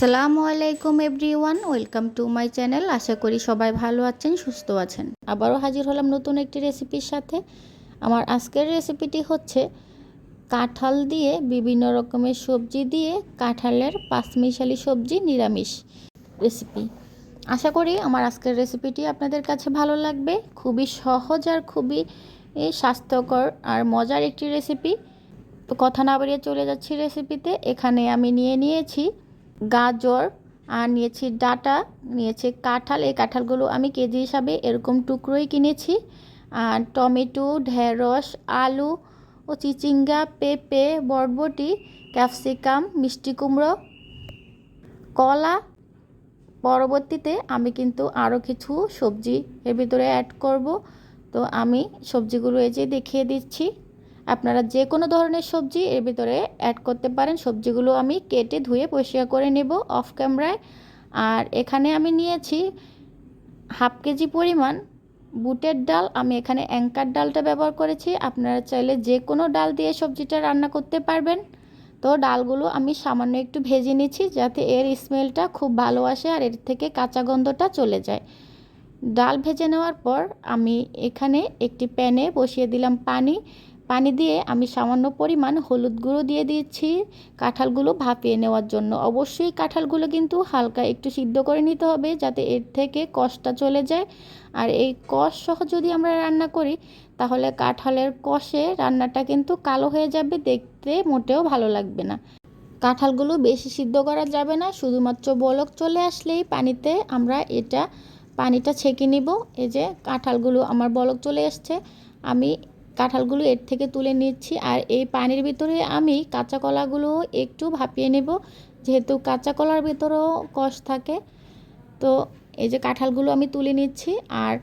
আসসালামু আলাইকুম everyone, welcome to my channel. আশা করি সবাই ভালো আছেন, সুস্থ আছেন। আবারও হাজির হলাম নতুন একটি রেসিপির সাথে। আমার আজকের রেসিপিটি হচ্ছে কাঁঠাল দিয়ে বিভিন্ন রকমের সবজি দিয়ে কাঁঠালের পাঁচমিশালি সবজি নিরামিষ রেসিপি। আশা করি আমার আজকের রেসিপিটি আপনাদের কাছে ভালো লাগবে। খুবই সহজ আর খুবই স্বাস্থ্যকর আর মজার একটি রেসিপি। তো কথা না বাড়িয়ে চলে যাচ্ছি রেসিপিতে। এখানে আমি নিয়ে নিয়েছি গাজর, আর নিয়েছি ডাটা, নিয়েছি কাঁঠাল। এই কাঁঠালগুলো আমি কেজি হিসাবে এরকম টুকরোই কিনেছি। আর টমেটো, ঢেঁড়স, আলু ও চিচিঙ্গা, পেঁপে, বরবটি, ক্যাপসিকাম, মিষ্টি কুমড়ো, কলা। পরবর্তীতে আমি কিন্তু আরও কিছু সবজি এর ভিতরে অ্যাড করব। তো আমি সবজিগুলো এই যে দেখিয়ে দিচ্ছি। আপনারা যে কোনো ধরনের সবজি এর ভিতরে অ্যাড করতে পারেন। সবজিগুলো আমি কেটে ধুয়ে পরিষ্কার করে নেব অফ ক্যামেরায় আর এখানে আমি নিয়েছি হাফ কেজি পরিমাণ বুটের ডাল। আমি এখানে অ্যাঙ্কার ডালটা ব্যবহার করেছি। আপনারা চাইলে যে কোনো ডাল দিয়ে সবজিটা রান্না করতে পারবেন। তো ডালগুলো আমি সামান্য একটু ভেজে নিচ্ছি যাতে এর স্মেলটা খুব ভালো আসে আর এর থেকে কাঁচা গন্ধটা চলে যায়। ডাল ভেজে নেওয়ার পর আমি এখানে একটি প্যানে বসিয়ে দিলাম পানি। পানি দিয়ে আমি সামান্য পরিমাণ হলুদ গুঁড়ো দিয়ে দিচ্ছি। কাঁঠালগুলো ভাপিয়ে নেওয়ার জন্য। অবশ্যই কাঁঠালগুলো কিন্তু হালকা একটু সিদ্ধ করে নিতে হবে যাতে এর থেকে কষটা চলে যায়। আর এই কষ সহ যদি আমরা রান্না করি, তাহলে কাঁঠালের কষে রান্নাটা কিন্তু কালো হয়ে যাবে, দেখতে মোটেও ভালো লাগবে না। কাঁঠালগুলো বেশি সিদ্ধ করা যাবে না, শুধুমাত্র বলক চলে আসলেই পানিতে আমরা এটা, পানিটা ছেঁকে নিব। এই যে কাঁঠালগুলো আমার বলক চলে এসছে। আমি কাঁঠালগুলো এর থেকে তুলে নিচ্ছি আর এই পানির ভিতরে আমি কাঁচা কলাগুলো একটু ভাপিয়ে নেব। যেহেতু কাঁচা কলার ভিতরেও কষ থাকে, তো এই যে কাঁঠালগুলো আমি তুলে নিচ্ছি আর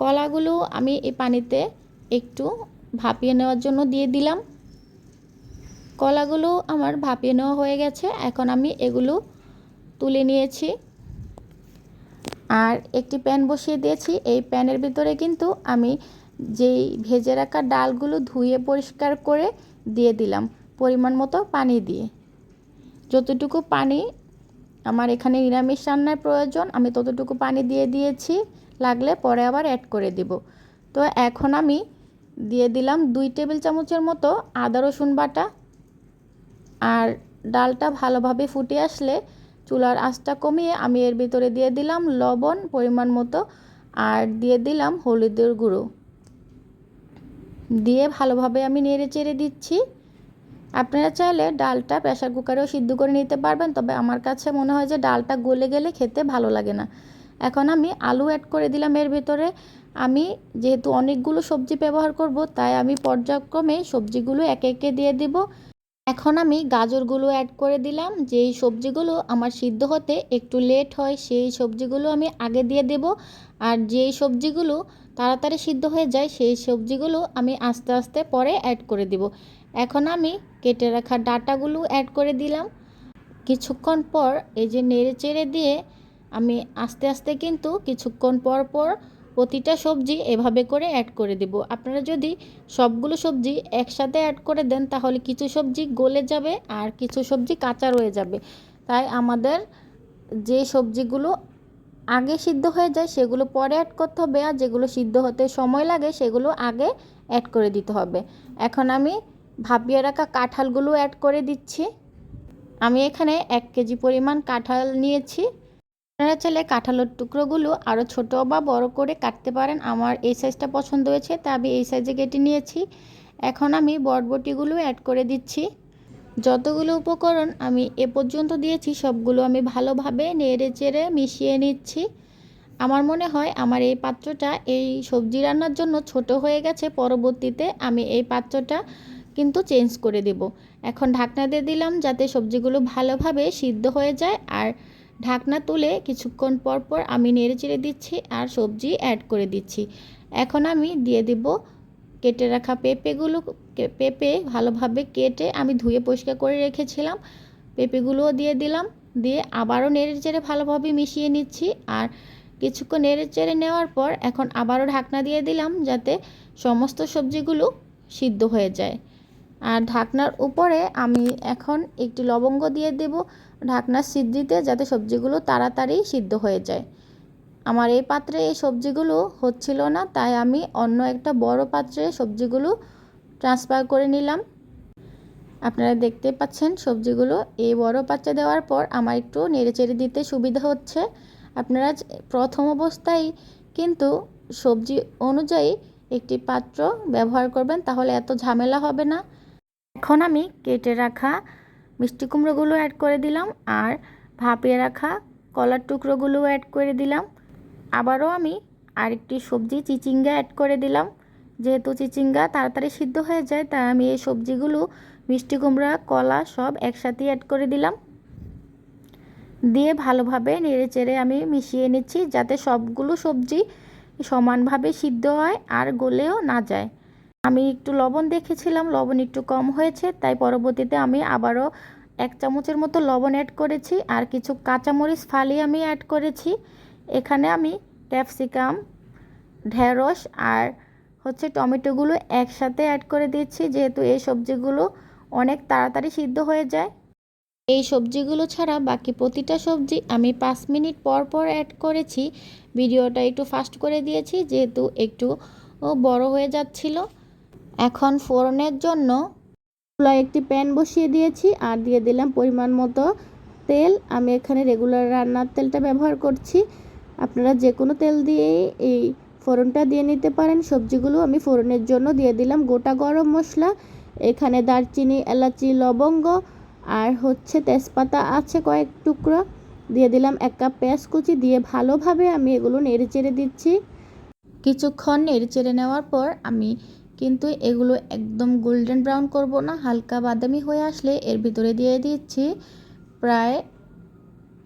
কলাগুলো আমি এই পানিতে একটু ভাপিয়ে নেওয়ার জন্য দিয়ে দিলাম। কলাগুলো আমার ভাপিয়ে নেওয়া হয়ে গেছে, এখন আমি এগুলো তুলে নিয়েছি। আর একটি প্যান বসিয়ে দিয়েছি, এই প্যানের ভিতরে কিন্তু আমি যেই ভেজে রাখা ডালগুলো ধুয়ে পরিষ্কার করে দিয়ে দিলাম পরিমাণ মতো পানি দিয়ে। যতটুকু পানি আমার এখানে নিরামিষ রান্নার প্রয়োজন, আমি ততটুকু পানি দিয়ে দিয়েছি, লাগলে পরে আবার অ্যাড করে দিব। তো এখন আমি দিয়ে দিলাম দুই টেবিল চামচের মতো আদা, রসুন বাটা। আর ডালটা ভালোভাবে ফুটে আসলে চুলার আঁচটা কমিয়ে আমি এর ভিতরে দিয়ে দিলাম লবণ পরিমাণ মতো, আর দিয়ে দিলাম হলুদের গুঁড়ো। দিয়ে ভালোভাবে আমি নেড়ে চেড়ে দিচ্ছি। আপনারা চাইলে ডালটা প্রেশার কুকারেও সিদ্ধ করে নিতে পারবেন, তবে আমার কাছে মনে হয় যে ডালটা গলে গেলে খেতে ভালো লাগে না। এখন আমি আলু অ্যাড করে দিলাম এর ভিতরে। আমি যেহেতু অনেকগুলো সবজি ব্যবহার করব, তাই আমি পর্যায়ক্রমে সবজিগুলো একে একে দিয়ে দিব। এখন আমি গাজরগুলো অ্যাড করে দিলাম। যেই সবজিগুলো আমার সিদ্ধ হতে একটু লেট হয়, সেই সবজিগুলো আমি আগে দিয়ে দেব। আর যেই সবজিগুলো তাড়াতাড়ি সিদ্ধ হয়ে যায়, সেই সবজিগুলো আমি আস্তে আস্তে পরে অ্যাড করে দিব। এখন আমি কেটে রাখা ডাটাগুলো অ্যাড করে দিলাম। কিছুক্ষণ পর এই যে নেড়ে চেড়ে দিয়ে আমি আস্তে আস্তে কিন্তু কিছুক্ষণ পর পর প্রতিটা সবজি এভাবে করে অ্যাড করে দেব। আপনারা যদি সবগুলো সবজি একসাথে অ্যাড করে দেন, তাহলে কিছু সবজি গলে যাবে আর কিছু সবজি কাঁচা রয়ে যাবে। তাই আমাদের যে সবজিগুলো আগে সিদ্ধ হয়ে যায়, সেগুলো পরে অ্যাড করতে হবে আর যেগুলো সিদ্ধ হতে সময় লাগে, সেগুলো আগে অ্যাড করে দিতে হবে। এখন আমি ভাপিয়ে রাখা কাঁঠালগুলো অ্যাড করে দিচ্ছি। আমি এখানে এক কেজি পরিমাণ কাঁঠাল নিয়েছি। আপনারা চাইলে কাঁঠালের টুকরোগুলো আরও ছোটো বা বড় করে কাটতে পারেন। আমার এই সাইজটা পছন্দ হয়েছে, তা আমি এই সাইজে কেটে নিয়েছি। এখন আমি বটবটিগুলো অ্যাড করে দিচ্ছি। যতগুলো উপকরণ আমি এ পর্যন্ত দিয়েছি, সবগুলো আমি ভালোভাবে নেড়ে চেড়ে মিশিয়ে নিচ্ছি। আমার মনে হয় আমার এই পাত্রটা এই সবজি রান্নার জন্য ছোট হয়ে গেছে, পরবর্তীতে আমি এই পাত্রটা কিন্তু চেঞ্জ করে দেব। এখন ঢাকনা দিয়ে দিলাম যাতে সবজিগুলো ভালোভাবে সিদ্ধ হয়ে যায়, আর ঢাকনা তুলে কিছুক্ষণ পর পর আমি নেড়ে চেড়ে দিচ্ছি আর সবজি অ্যাড করে দিচ্ছি। এখন আমি দিয়ে দিব কেটে রাখা পেঁপেগুলো। পেঁপে ভালোভাবে কেটে আমি ধুয়ে পরিষ্কার করে রেখেছিলাম। পেঁপেগুলোও দিয়ে দিলাম। দিয়ে আবারও নেড়ে চেড়ে ভালোভাবে মিশিয়ে নিচ্ছি আর কিছুক্ষণ নেড়ে চেড়ে নেওয়ার পর এখন আবারও ঢাকনা দিয়ে দিলাম যাতে সমস্ত সবজিগুলো সিদ্ধ হয়ে যায়। আর ঢাকনার উপরে আমি এখন একটি লবঙ্গ দিয়ে দেব ঢাকনার সিদ্ধিতে যাতে সবজিগুলো তাড়াতাড়ি সিদ্ধ হয়ে যায়। আমার এই পাত্রে এই সবজিগুলো হচ্ছিল না, তাই আমি অন্য একটা বড় পাত্রে সবজিগুলো ট্রান্সফার করে নিলাম। আপনারা দেখতে পাচ্ছেন সবজিগুলো এই বড় পাত্রে দেওয়ার পর আমার একটু নেড়েচেড়ে দিতে সুবিধা হচ্ছে। আপনারা প্রথম অবস্থায় কিন্তু সবজি অনুযায়ী একটি পাত্র ব্যবহার করবেন, তাহলে এত ঝামেলা হবে না। এখন আমি কেটে রাখা মিষ্টি কুমড়োগুলো অ্যাড করে দিলাম আর ভাপিয়ে রাখা কলার টুকরোগুলো অ্যাড করে দিলাম। আবারও আমি আরেকটি সবজি চিচিঙ্গা অ্যাড করে দিলাম। যেহেতু চিচিঙ্গা তাড়াতাড়ি সিদ্ধ হয়ে যায়, তাই আমি এই সবজিগুলো মিষ্টি কুমড়া, কলা সব একসাথেই অ্যাড করে দিলাম। দিয়ে ভালোভাবে নেড়ে চেড়ে আমি মিশিয়ে নিচ্ছি যাতে সবগুলো সবজি সমানভাবে সিদ্ধ হয় আর গলেও না যায়। আমি একটু লবণ দেখেছিলাম, লবণ একটু কম হয়েছে, তাই পরবর্তীতে আমি আবারও এক চামচের মতো লবণ অ্যাড করেছি আর কিছু কাঁচামরিচ ফালি আমি অ্যাড করেছি। এখানে আমি ক্যাপসিকাম ঢেঁড়স আর হচ্ছে টমেটোগুলো একসাথে অ্যাড করে দিচ্ছি যেহেতু এই সবজিগুলো অনেক তাড়াতাড়ি সিদ্ধ হয়ে যায়। এই সবজিগুলো ছাড়া বাকি প্রতিটা সবজি আমি পাঁচ মিনিট পর পর অ্যাড করেছি। ভিডিওটা একটু ফাস্ট করে দিয়েছি, যেহেতু একটু বড় হয়ে যাচ্ছিল। এখন ফোড়নের জন্য চুলায় একটি প্যান বসিয়ে দিয়েছি আর দিয়ে দিলাম পরিমাণ মতো তেল। আমি এখানে রেগুলার রান্নার তেলটা ব্যবহার করছি। আপনারা যে কোনো তেল দিয়েই এই ফোড়নটা দিয়ে নিতে পারেন। সবজিগুলো আমি ফোড়নের জন্য দিয়ে দিলাম গোটা গরম মশলা। এখানে দারচিনি, এলাচি, লবঙ্গ আর হচ্ছে তেজপাতা আছে কয়েক টুকরো। দিয়ে দিলাম এক কাপ পেঁয়াজ কুচি। দিয়ে ভালোভাবে আমি এগুলো নেড়ে চেড়ে দিচ্ছি। কিছুক্ষণ নেড়ে চেড়ে নেওয়ার পর আমি কিন্তু এগুলো একদম গোল্ডেন ব্রাউন করব না, হালকা বাদামি হয়ে আসলে এর ভিতরে দিয়ে দিচ্ছি প্রায়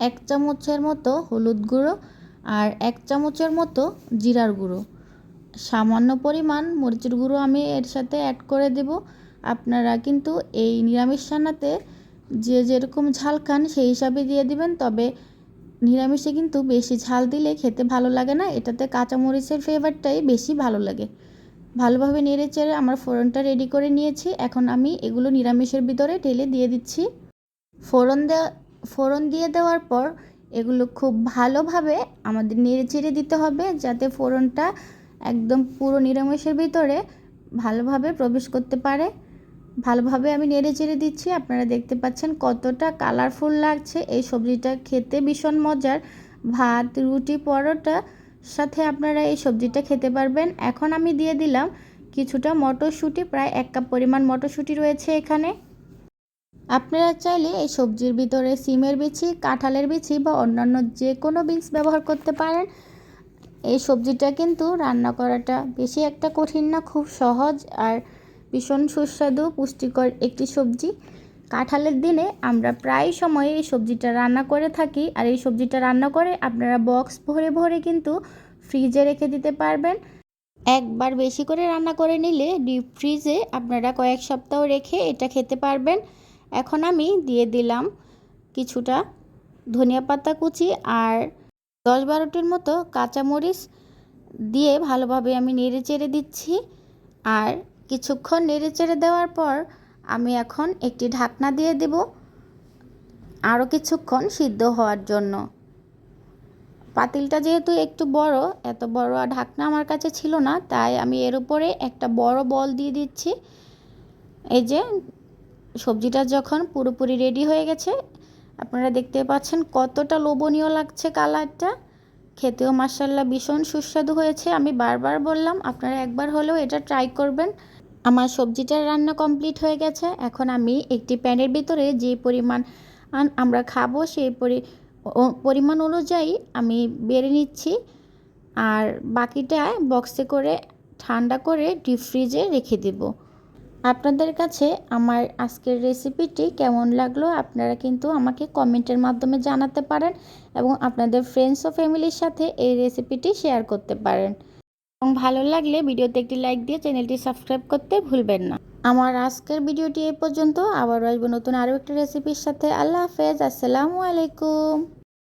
এক চামচের মতো হলুদ গুঁড়ো আর এক চামচের মতো জিরার গুঁড়ো। সামান্য পরিমাণ মরিচের গুঁড়ো আমি এর সাথে অ্যাড করে দেব। আপনারা কিন্তু এই নিরামিষ রান্নাতে যে যেরকম ঝাল খান সেই হিসাবে দিয়ে দিবেন, তবে নিরামিষে কিন্তু বেশি ঝাল দিলে খেতে ভালো লাগে না, এটাতে কাঁচামরিচের ফ্লেভারটাই বেশি ভালো লাগে। ভালোভাবে নেড়ে চেড়ে আমার ফোড়নটা রেডি করে নিয়েছি। এখন আমি এগুলো নিরামিষের ভিতরে ঢেলে দিয়ে দিচ্ছি। ফোড়ন দেওয়া ফোড়ন দিয়ে দেওয়ার পর এগুলো খুব ভালোভাবে আমাদের নেড়ে চেড়ে দিতে হবে যাতে ফোড়নটা একদম পুরো নিরামিষের ভিতরে ভালোভাবে প্রবেশ করতে পারে। ভালোভাবে আমি নেড়ে চেড়ে দিচ্ছি। আপনারা দেখতে পাচ্ছেন কতটা কালারফুল লাগছে। এই সবজিটা খেতে ভীষণ মজার। ভাত, রুটি, পরোটা সাথে আপনারা এই সবজিটা খেতে পারবেন। এখন আমি দিয়ে দিলাম কিছুটা মটরশুঁটি, প্রায় এক কাপ পরিমাণ মটরশুঁটি রয়েছে এখানে। আপনারা চাইলে এই সবজির ভিতরে সিমের বিচি, কাঁঠালের বিচি বা অন্যান্য যে কোনো বিনস ব্যবহার করতে পারেন। এই সবজিটা কিন্তু রান্না করাটা বেশি একটা কঠিন না, খুব সহজ আর ভীষণ সুস্বাদু, পুষ্টিকর একটি সবজি। কাঁঠালের দিনে আমরা প্রায় সময় এই সবজিটা রান্না করে থাকি আর এই সবজিটা রান্না করে আপনারা বক্স ভরে ভরে কিন্তু ফ্রিজে রেখে দিতে পারবেন। একবার বেশি করে রান্না করে নিলে ডিপ ফ্রিজে আপনারা কয়েক সপ্তাহ রেখে এটা খেতে পারবেন। এখন আমি দিয়ে দিলাম কিছুটা ধনিয়া পাতা কুচি আর দশ বারোটির মতো কাঁচামরিচ দিয়ে ভালোভাবে আমি নেড়ে চেড়ে দিচ্ছি। আর কিছুক্ষণ নেড়ে চেড়ে দেওয়ার পর আমি এখন একটি ঢাকনা দিয়ে দেব। আরও কিছুক্ষণ সিদ্ধ হওয়ার জন্য। পাতিলটা যেহেতু একটু বড়, এত বড় আর ঢাকনা আমার কাছে ছিল না, তাই আমি এর উপরে একটা বড় বল দিয়ে দিচ্ছি। এই যে, সবজিটা যখন পুরোপুরি রেডি হয়ে গেছে, আপনারা দেখতে পাচ্ছেন কতটা লোভনীয় লাগছে কালারটা। খেতেও মাসাল্লাহ ভীষণ সুস্বাদু হয়েছে। আমি বারবার বললাম, আপনারা একবার হলেও এটা ট্রাই করবেন। আমার সবজিটার রান্না কমপ্লিট হয়ে গেছে। এখন আমি একটি প্যানের ভিতরে যে পরিমাণ আমরা খাব সেই পরিমাণ অনুযায়ী আমি বেড়ে নিচ্ছি। আর বাকিটা বক্সে করে ঠান্ডা করে ডিপ ফ্রিজে রেখে দেব। আপনাদের কাছে আমার আজকের রেসিপিটি কেমন লাগল আপনারা কিন্তু আমাকে কমেন্টের মাধ্যমে জানাতে পারেন এবং আপনাদের ফ্রেন্ডস ও ফ্যামিলির সাথে এই রেসিপিটি শেয়ার করতে পারেন। এবং ভালো লাগলে ভিডিওতে একটি লাইক দিয়ে চ্যানেলটি সাবস্ক্রাইব করতে ভুলবেন না। আমার আজকের ভিডিওটি এ পর্যন্ত। আবার আসব নতুন আরও একটি রেসিপির সাথে। আল্লাহ হাফেজ। আসসালামু আলাইকুম।